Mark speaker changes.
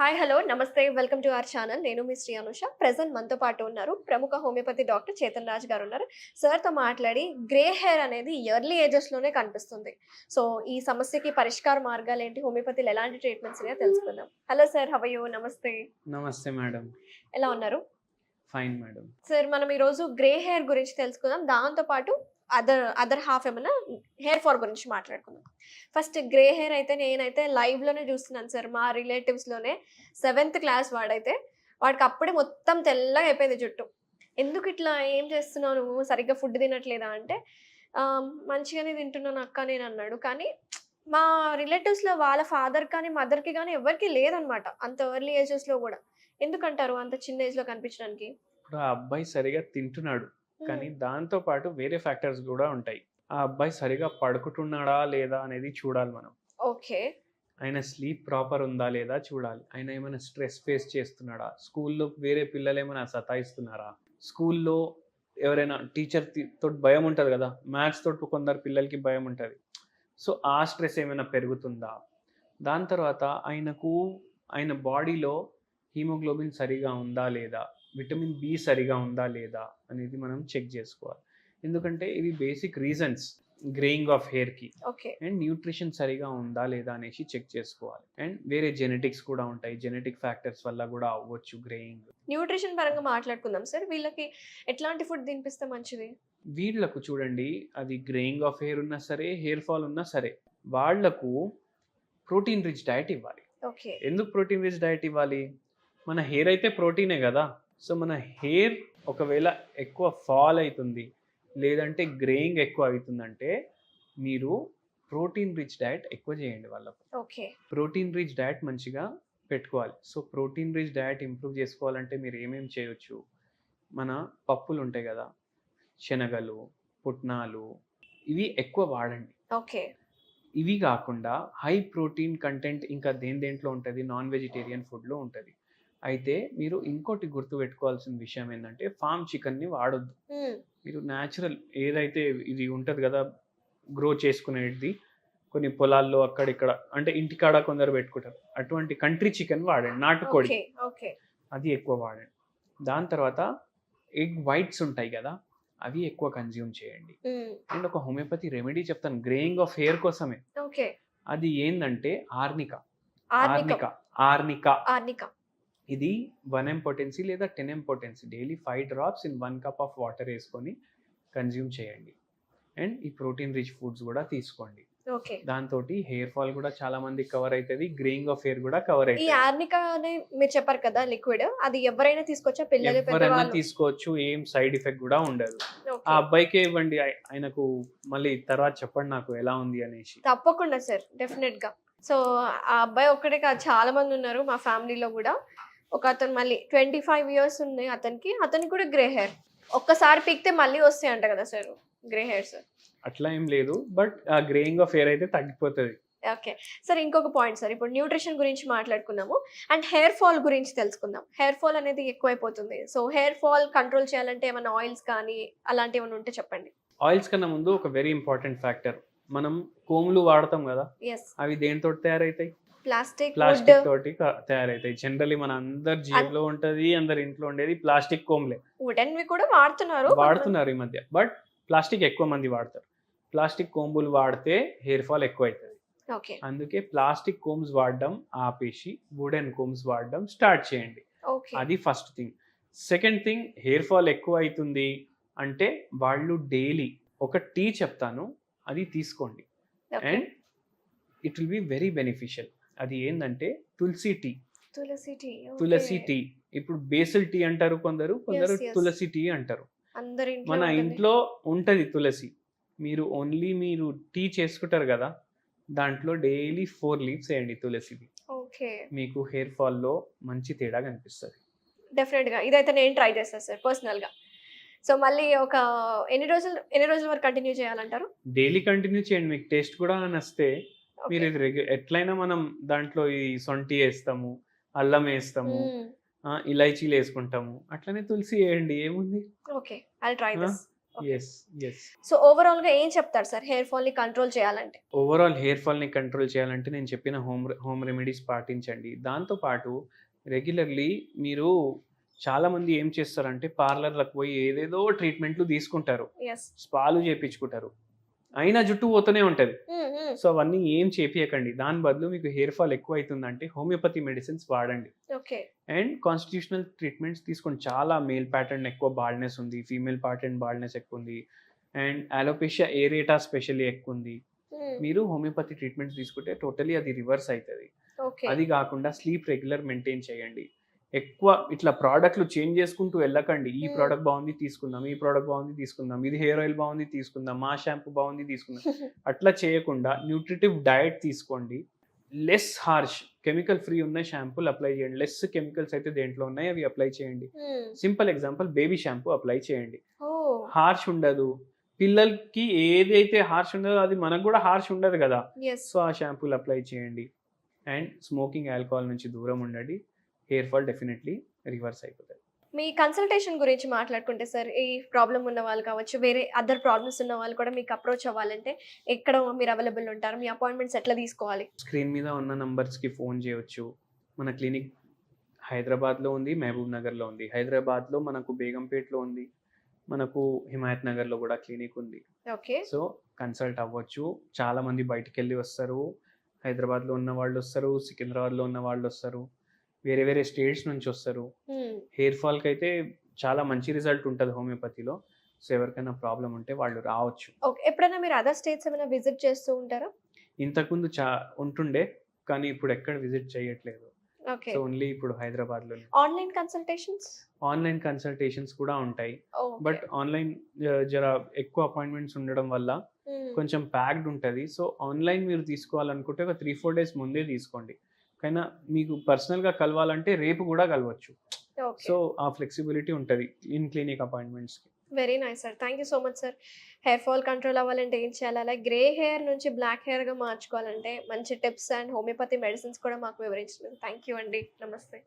Speaker 1: Hi hello నమస్తే welcome to our channel. నేను మీ శ్రీ అనుష. ప్రెసెంట్ మనతో పాటు ఉన్నారు ప్రముఖ హోమియోపతి డాక్టర్ చేతన్ రాజ్ గారు ఉన్నారు. సార్తో మాట్లాడి గ్రే హెయిర్ అనేది ఎర్లీ ఏజెస్లోనే కనిపిస్తుంది. సో ఈ సమస్యకి పరిష్కార మార్గాలు ఏంటి? హోమియోపతిలో ఎలాంటి ట్రీట్మెంట్స్ ఉన్నాయో తెలుసుకుందాం. హలో సార్ హవయో నమస్తే.
Speaker 2: నమస్తే మేడం.
Speaker 1: ఎలా ఉన్నారు?
Speaker 2: Fine madam.
Speaker 1: సార్ మనం ఈరోజు గ్రే హెయిర్ గురించి తెలుసుకుందాం. దాంతో పాటు అదర్ అదర్ హాఫ్ ఏమైనా హెయిర్ ఫాల్ గురించి మాట్లాడుకుందాం. ఫస్ట్ గ్రే హెయిర్ అయితే నేనైతే లైవ్లోనే లోనే చూస్తున్నాను సార్ మా రిలేటివ్స్లోనే లోనే సెవెంత్ క్లాస్ వాడైతే వాడికి అప్పుడే మొత్తం తెల్లగా అయిపోయింది జుట్టు. ఎందుకు ఇట్లా ఏం చేస్తున్నావు నువ్వు? సరిగ్గా ఫుడ్ తినట్లేదా అంటే మంచిగానే తింటున్నాను అక్క నేను అన్నాడు. కానీ మా రిలేటివ్స్లో వాళ్ళ ఫాదర్ కానీ మదర్కి కానీ ఎవరికి లేదనమాట అంత ఎర్లీ ఏజెస్లో కూడా. ఎందుకంటారు అంత చిన్న ఏజ్లో కనిపించడానికి?
Speaker 2: ఇప్పుడు ఆ అబ్బాయి సరిగా తింటున్నాడు. కానీ దాంతో పాటు వేరే ఫ్యాక్టర్స్ కూడా ఉంటాయి. ఆ అబ్బాయి సరిగా పడుకుంటున్నాడా లేదా అనేది చూడాలి మనం.
Speaker 1: ఓకే.
Speaker 2: ఆయన స్లీప్ ప్రాపర్ ఉందా లేదా చూడాలి. ఆయన ఏమైనా స్ట్రెస్ ఫేస్ చేస్తున్నాడా? స్కూల్లో వేరే పిల్లలు ఏమైనా సతాయిస్తున్నారా? స్కూల్లో ఎవరైనా టీచర్ తోటి భయం ఉంటుంది కదా? మ్యాథ్స్ తోటి కొందరు పిల్లలకి భయం ఉంటుంది. సో ఆ స్ట్రెస్ ఏమైనా పెరుగుతుందా? దాని తర్వాత ఆయనకు ఆయన బాడీలో హీమోగ్లోబిన్ సరిగా ఉందా లేదా? విటమిన్ బి సరిగా ఉందా లేదా అనేది మనం చెక్ చేసుకోవాలి. ఎందుకంటే ఇవి బేసిక్ రీజన్స్ గ్రేయింగ్ ఆఫ్ హెయిర్కి.
Speaker 1: ఓకే.
Speaker 2: అండ్ న్యూట్రిషన్ సరిగా ఉందా లేదా అనేసి చెక్ చేసుకోవాలి. అండ్ వేరే జెనెటిక్స్ కూడా ఉంటాయి. జెనెటిక్ ఫ్యాక్టర్స్ వల్ల కూడా అవ్వచ్చు గ్రేయింగ్.
Speaker 1: న్యూట్రిషన్ పరంగా మాట్లాడుకుందాం సార్. వీళ్ళకి ఎట్లాంటి ఫుడ్ తినిపిస్తే మంచిది?
Speaker 2: వీళ్ళకు చూడండి అది గ్రేయింగ్ ఆఫ్ హెయిర్ ఉన్నా సరే హెయిర్ ఫాల్ ఉన్నా సరే వాళ్ళకు ప్రోటీన్ రిచ్ డయట్ ఇవ్వాలి.
Speaker 1: ఓకే.
Speaker 2: ఎందుకు ప్రోటీన్ రిచ్ డయట్ ఇవ్వాలి? మన హెయిర్ అయితే ప్రోటీనే కదా. సో మన హెయిర్ ఒకవేళ ఎక్కువ ఫాల్ అవుతుంది లేదంటే గ్రేయింగ్ ఎక్కువ అవుతుందంటే మీరు ప్రోటీన్ రిచ్ డయట్ ఎక్కువ చేయండి వాళ్ళకు.
Speaker 1: ఓకే.
Speaker 2: ప్రోటీన్ రిచ్ డయట్ మంచిగా పెట్టుకోవాలి. So protein rich diet improve చేసుకోవాలంటే మీరు ఏమేమి చేయొచ్చు? మన పప్పులు ఉంటాయి కదా శనగలు పుట్నాలు ఇవి ఎక్కువ వాడండి.
Speaker 1: ఓకే.
Speaker 2: ఇవి కాకుండా హై ప్రోటీన్ కంటెంట్ ఇంకా దేని దేంట్లో ఉంటుంది? నాన్ వెజిటేరియన్ ఫుడ్లో ఉంటుంది. అయితే మీరు ఇంకోటి గుర్తు పెట్టుకోవాల్సిన విషయం ఏంటంటే ఫామ్ చికెన్ని వాడొద్దు. మీరు న్యాచురల్ ఏదైతే ఇది ఉంటుంది కదా గ్రో చేసుకునేది కొన్ని పొలాల్లో అక్కడిక్కడ అంటే ఇంటికాడ కొందరు పెట్టుకుంటారు. అటువంటి కంట్రీ చికెన్ వాడండి నాటుకోడి. అది ఎక్కువ వాడండి. దాని తర్వాత ఎగ్ వైట్స్ ఉంటాయి కదా అవి ఎక్కువ కన్జ్యూమ్ చేయండి. అండ్ ఒక హోమియోపతి రెమెడీ చెప్తాను గ్రేయింగ్ ఆఫ్ హెయిర్ కోసమే.
Speaker 1: ఓకే.
Speaker 2: అది ఏంటంటే ఆర్నిక.
Speaker 1: ఆర్నిక.
Speaker 2: ఆర్నిక. ఆర్నిక. ఇది వన్ ఎం పొటెన్సీ లేదా ten M potency daily five drops in one cup of water వేసుకొని కన్జ్యూమ్ చేయండి. అండ్ ఈ ప్రోటీన్ రిచ్ ఫుడ్స్ కూడా తీసుకోండి.
Speaker 1: ఓకే
Speaker 2: దాంతో హెయిర్ ఫాల్ కూడా చాలా మంది కవర్ అవుతుంది గ్రేయింగ్ ఆఫ్ హెయిర్ కూడా కవర్
Speaker 1: ఈ
Speaker 2: అవుతుంది
Speaker 1: ఆర్నిక అనే మీరు చెప్పారు కదా లిక్విడ్ అది ఎవరైనా తీసుకోవచ్చా పిల్లలు
Speaker 2: ఎవరైనా తీసుకోవచ్చు. ఏం సైడ్ ఎఫెక్ట్ కూడా ఉండదు. ఆ. అబ్బాయికే ఇవ్వండి. ఆయ- ఆయనకు మళ్ళీ తర్వాత చెప్పండి నాకు ఎలా ఉంది అనేసి.
Speaker 1: తప్పకుండా సార్ డెఫినెట్గా. సో ఆ అబ్బాయి ఒక్కడే కాదు చాలా మంది ఉన్నారు మా ఫ్యామిలీలో కూడా. ఒక అతను మళ్ళీ ట్వంటీ ఫైవ్ ఇయర్స్ ఉన్నాయి అతనికి అతనికి కూడా గ్రే హెయిర్. ఒక్కసారి పీకితే మళ్ళీ వస్తాయి అంట కదా సార్ గ్రే హెయిర్స్.
Speaker 2: అట్లా ఏం లేదు బట్ ఆ గ్రేయింగ్ ఆఫ్ హెయిర్ అయితే తగ్గిపోతుంది.
Speaker 1: ఓకే. సార్ ఇంకొక పాయింట్ సార్ ఇప్పుడు న్యూట్రిషన్ గురించి మాట్లాడుకున్నాము అండ్ హెయిర్ ఫాల్ గురించి తెలుసుకుందాం. హెయిర్ ఫాల్ అనేది ఎక్కువైపోతుంది. సో హెయిర్ ఫాల్ కంట్రోల్ చేయాలంటే ఏమైనా ఆయిల్స్ కానీ అలాంటివి ఏమైనా ఉంటే చెప్పండి.
Speaker 2: ఆయిల్స్ కన్నా ముందు ఒక వెరీ ఇంపార్టెంట్ ఫ్యాక్టర్ మనం కోములు వాడతాం కదా అవి దేనితో తయారవుతాయి
Speaker 1: ప్లాస్టిక్
Speaker 2: ప్లాస్టిక్ తోటి తయారవుతాయి జనరలీ మన అందరి జేబులో ఉంటది అందరి ఇంట్లో ఉండేది ప్లాస్టిక్ కోమ్లే.
Speaker 1: వుడెన్ వి కూడా వాడుతున్నారు.
Speaker 2: వాడుతున్నారు ఈ మధ్య. బట్ ప్లాస్టిక్ ఎక్కువ మంది వాడతారు. ప్లాస్టిక్ కోంబులు వాడితే హెయిర్ ఫాల్ ఎక్కువ అవుతుంది
Speaker 1: ఓకే.
Speaker 2: అందుకే ప్లాస్టిక్ కోమ్స్ వాడడం ఆపేసి వుడెన్ కోమ్స్ వాడడం స్టార్ట్ చేయండి. అది first thing. Second thing hair fall ఎక్కువ అవుతుంది అంటే వాళ్ళు డైలీ ఒక టీ చెప్తాను అది తీసుకోండి. And it will be very beneficial. అది ఏంటంటే tulsi tea.
Speaker 1: Tulsi tea
Speaker 2: tulsi tea. ఇప్పుడు బేసిల్ టీ అంటారు కొందరు కొందరు. తులసి టీ అంటారు. మన. ఇంట్లో ఉంటది తులసి. మీరు ఓన్లీ మీరు టీ చేసుకుంటారు కదా దాంట్లో డైలీ ఫోర్ లీవ్స్ వేయండి తులసిది.
Speaker 1: ఓకే.
Speaker 2: మీకు హెయిర్ ఫాల్లో మంచి తేడా కనిపిస్తుంది.
Speaker 1: డెఫినెట్గా ఇదైతే నేను ట్రై చేస్తాను సార్ పర్సనల్గా సో మళ్ళీ ఒక ఎన్ని రోజులు ఎన్ని రోజుల వరకు కంటిన్యూ చేయాలంటారు?
Speaker 2: డైలీ కంటిన్యూ చేయండి మీకు టేస్ట్ కూడా నస్తే. మీరు ఇది ఎట్లయినా మనం దాంట్లో ఈ సొంటి వేస్తాము అల్లం వేస్తాము ఇలైచీలు వేసుకుంటాము అట్లనే తులసి వేయండి ఏముంది?
Speaker 1: Okay I try? This. So ఓవరాల్గా ఏం చెప్తారు సార్? హెయిర్ ఫాల్ని కంట్రోల్ చేయాలంటే?
Speaker 2: ఓవరాల్ హెయిర్ ఫాల్ని కంట్రోల్ చేయాలంటే నేను చెప్పిన హోమ్ హోమ్ రెమెడీస్ పాటించండి. దాంతోపాటు రెగ్యులర్లీ మీరు చాలా మంది ఏం చేస్తారంటే పార్లర్లకు పోయి ఏదేదో ట్రీట్మెంట్లు తీసుకుంటారు. స్పాలు చేపించుకుంటారు. అయినా జుట్టు పోతూనే ఉంటుంది. సో అవన్నీ ఏం చేపియకండి. దాని బదులు మీకు హెయిర్ ఫాల్ ఎక్కువ అవుతుందంటే హోమియోపతి మెడిసిన్స్ వాడండి.
Speaker 1: ఓకే.
Speaker 2: అండ్ కాన్స్టిట్యూషనల్ ట్రీట్మెంట్స్ తీసుకోండి. చాలా మేల్ ప్యాటర్న్ ఎక్కువ బాల్నెస్ ఉంది. ఫీమేల్ ప్యాటర్న్ బాల్నెస్ ఎక్కువ ఉంది. అండ్ అలోపేషియా ఏరేటా స్పెషల్లీ ఎక్కువ ఉంది. మీరు హోమియోపతి ట్రీట్మెంట్స్ తీసుకుంటే టోటలీ అది రివర్స్ అవుతుంది. అది కాకుండా స్లీప్ రెగ్యులర్ మెయింటైన్ చేయండి. ఎక్కువ ఇట్లా ప్రోడక్ట్లు చేంజ్ చేసుకుంటూ వెళ్ళకండి. ఈ. ప్రోడక్ట్ బాగుంది తీసుకుందాం. ఈ ప్రోడక్ట్ బాగుంది తీసుకుందాం. ఇది హెయిర్ ఆయిల్ బాగుంది తీసుకుందాం. మా షాంపూ బాగుంది తీసుకుందాం. అట్లా చేయకుండా న్యూట్రిటివ్ డయట్ తీసుకోండి. లెస్ హార్ష్ కెమికల్ ఫ్రీ ఉన్న షాంపూలు అప్లై చేయండి. లెస్ కెమికల్స్ అయితే దేంట్లో ఉన్నాయి అవి అప్లై చేయండి. Simple example baby shampoo apply చేయండి. హార్ష్ ఉండదు. పిల్లలకి ఏదైతే హార్ష్ ఉండదో అది మనకు కూడా హార్ష్ ఉండదు కదా. సో ఆ షాంపూలు అప్లై చేయండి. అండ్ స్మోకింగ్ ఆల్కహాల్ నుంచి దూరం ఉండండి. హెయిర్ ఫాల్ డెఫినెట్లీ రివర్స్ అయిపోతుంది
Speaker 1: మీ కన్సల్టేషన్ గురించి మాట్లాడుకుంటే సార్ ఈ ప్రాబ్లం ఉన్న వాళ్ళు కావచ్చు వేరే అదర్ ప్రాబ్లమ్స్ ఉన్న వాళ్ళు కూడా మీకు అప్రోచ్ అవ్వాలంటే ఎక్కడ మీరు అవైలబుల్ ఉంటారు? మీ అపాయింట్మెంట్స్ ఎట్లా తీసుకోవాలి?
Speaker 2: స్క్రీన్ మీద ఉన్న నంబర్స్కి ఫోన్ చేయొచ్చు. మన క్లినిక్ హైదరాబాద్లో ఉంది మహబూబ్ నగర్లో ఉంది. హైదరాబాద్లో మనకు బేగంపేట్లో ఉంది మనకు హిమాయత్ నగర్లో కూడా క్లినిక్ ఉంది.
Speaker 1: ఓకే.
Speaker 2: సో కన్సల్ట్ అవ్వచ్చు. చాలా మంది బయటికి వెళ్ళి వస్తారు. హైదరాబాద్లో ఉన్న వాళ్ళు వస్తారు సికింద్రాబాద్లో ఉన్న వాళ్ళు వస్తారు. వేరే వేరే స్టేట్స్ నుంచి వస్తారు. హెయిర్ ఫాల్కి అయితే చాలా మంచి రిజల్ట్ ఉంటుంది హోమియోపతిలో. సో ఎవరికైనా ప్రాబ్లం ఉంటే వాళ్ళు రావచ్చు.
Speaker 1: ఎప్పుడైనా మీరు అదర్ స్టేట్స్ ఏమైనా విజిట్ చేస్తూ ఉంటారా?
Speaker 2: ఇంతకుముందు చా ఉంటుండే. కానీ ఇప్పుడు ఎక్కడ విజిట్ చేయట్లేదు.
Speaker 1: ఓకే.
Speaker 2: సో ఓన్లీ ఇప్పుడు హైదరాబాద్లోనే.
Speaker 1: Online consultations?
Speaker 2: ఆన్లైన్ కన్సల్టేషన్స్ కూడా ఉంటాయి. బట్ ఆన్లైన్ జర ఎక్కువ అపాయింట్మెంట్స్ ఉండడం వల్ల కొంచెం ప్యాక్డ్ ఉంటుంది. సో ఆన్లైన్ మీరు తీసుకోవాలనుకుంటే ఒక త్రీ ఫోర్ డేస్ ముందే తీసుకోండి. కానీ మీకు పర్సనల్గా కలవాలంటే రేపు కూడా కలవచ్చు. సో ఆ ఫ్లెక్సిబిలిటీ ఉంటుంది in clinic అపాయింట్మెంట్స్కి.
Speaker 1: Very nice sir. Thank you so much sir. Hair fall control అవ్వాలంటే ఏం చేయాలి? అలాగే గ్రే హెయిర్ నుంచి బ్లాక్ హెయిర్గా మార్చుకోవాలంటే మంచి టిప్స్ అండ్ హోమియోపతి మెడిసిన్స్ కూడా మాకు వివరించినందుకు థ్యాంక్ యూ అండి. నమస్తే.